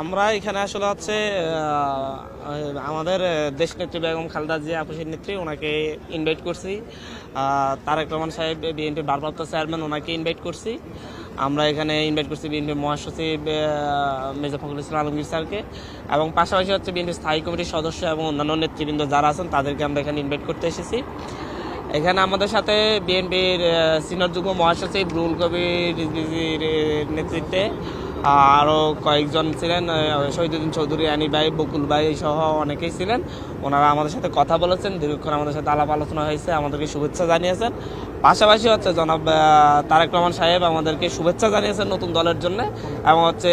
আমরা এখানে আসলে হচ্ছে আমাদের দেশ নেত্রী বেগম খালেদা জিয়া আপুসের নেত্রী, ওনাকে ইনভাইট করছি। তারেক রহমান সাহেব বিএনপির ভারপ্রাপ্ত চেয়ারম্যান, ওনাকে ইনভাইট করছি। আমরা এখানে ইনভাইট করছি বিএনপির মহাসচিব মির্জা ফখরুল ইসলাম আলমগীর স্যারকে। এবং পাশাপাশি হচ্ছে বিএনপির স্থায়ী কমিটির সদস্য এবং অন্যান্য নেতৃবৃন্দ যারা আছেন, তাদেরকে আমরা এখানে ইনভাইট করতে এসেছি। এখানে আমাদের সাথে বিএনপির সিনিয়র যুগ্ম মহাসচিব রুল কবির নেতৃত্বে আরও কয়েকজন ছিলেন শহীদুদ্দিন চৌধুরী আনি ভাই, বকুল ভাই সহ অনেকেই ছিলেন। ওনারা আমাদের সাথে কথা বলেছেন, দীর্ঘক্ষণ আমাদের সাথে আলাপ আলোচনা হয়েছে, আমাদেরকে শুভেচ্ছা জানিয়েছেন। পাশাপাশি হচ্ছে জনাব তারেক রহমান সাহেব আমাদেরকে শুভেচ্ছা জানিয়েছেন নতুন দলের জন্য এবং হচ্ছে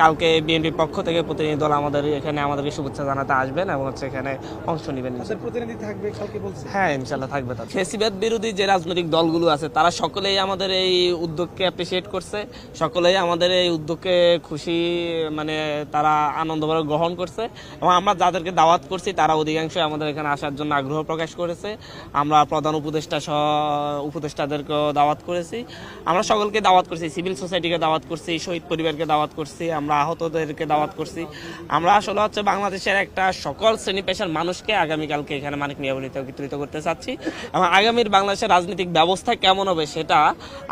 কালকে বিএনপির পক্ষ থেকে প্রতিনিধি দল আমাদের এখানে আমাদেরকে শুভেচ্ছা জানাতে আসবেন এবং হচ্ছে এখানে অংশ নেবেন। প্রতিনিধি থাকবে হ্যাঁ ইনশাল্লাহ থাকবে তার ফেসিবাদ বিরোধী যে রাজনৈতিক দলগুলো আছে তারা সকলেই আমাদের এই উদ্যোগকে অ্যাপ্রিসিয়েট করছে সকলেই আমাদের এই উদ্যোগকে খুশি মানে তারা আনন্দভাবে গ্রহণ করছে এবং আমরা যাদেরকে দাওয়াত করছি তারা অধিকাংশই আমাদের এখানে আসার জন্য আগ্রহ প্রকাশ করেছে। আমরা প্রধান উপদেষ্টা সহ উপদেষ্টাদেরকেও দাওয়াত করেছি। আমরা সকলকে দাওয়াত করছি, সিভিল সোসাইটিকে দাওয়াত করছি, শহীদ পরিবারকে দাওয়াত করছি, আমরা আহতদেরকে দাওয়াত করছি। আমরা আসলে হচ্ছে বাংলাদেশের একটা সকল শ্রেণি পেশার মানুষকে আগামীকালকে এখানে মানিক মিয়াবলিতে একত্রিত করতে চাচ্ছি। এবং আগামীর বাংলাদেশের রাজনৈতিক ব্যবস্থা কেমন হবে সেটা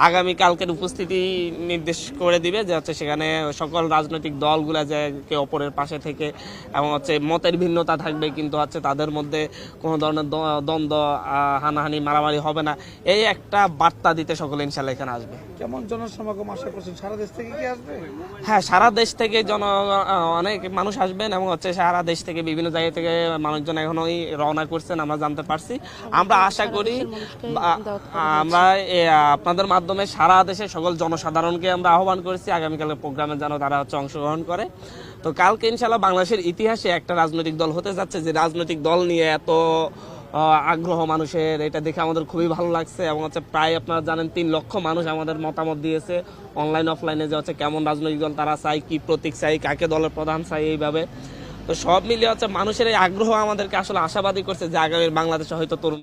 আগামীকালকের উপস্থিতি নির্দেশ করে দিবে যে হচ্ছে সেখানে সকল রাজনৈতিক দলগুলা যে কে অপরের পাশে থেকে এবং হচ্ছে মতের ভিন্নতা থাকবে, কিন্তু হচ্ছে তাদের মধ্যে কোনো ধরনের দ্বন্দ্ব হানাহানি, মারামারি হবে না। এই একটা বার্তা দিতে সকলে ইনশাল্লাহ এখানে আসবে। কেমন জনসমাগম আশা করছেন? সারা দেশ থেকে কি আসবে? হ্যাঁ সারা দেশ থেকে জন অনেক মানুষ আসবেন এবং হচ্ছে সারা দেশ থেকে বিভিন্ন জায়গা থেকে মানুষজন এখনোই রওনা করছেন আমরা জানতে পারছি। আমরা আশা করি আমরা আপনাদের মাধ্যমে সারা দেশে সকল জনসাধারণকে আমরা আহ্বান করেছি। আগামীকালের প্রোগ্রামে যেন তারা হচ্ছে অংশগ্রহণ করে। তো কালকে ইনশাল্লাহ বাংলাদেশের ইতিহাসে একটা রাজনৈতিক দল হতে যাচ্ছে। যে রাজনৈতিক দল নিয়ে এত আগ্রহ মানুষের। এটা দেখে আমাদের খুবই ভালো লাগছে এবং হচ্ছে প্রায় আপনারা জানেন তিন লক্ষ মানুষ আমাদের মতামত দিয়েছে। অনলাইন অফলাইনে যে হচ্ছে কেমন রাজনৈতিক দল, তারা চাই কি প্রতীক চাই কাকে দলের প্রধান চাই এইভাবে। তো সব মিলিয়ে হচ্ছে মানুষের এই আগ্রহ আমাদেরকে আসলে আশাবাদী করছে যে আগামী বাংলাদেশে হয়তো তরুণ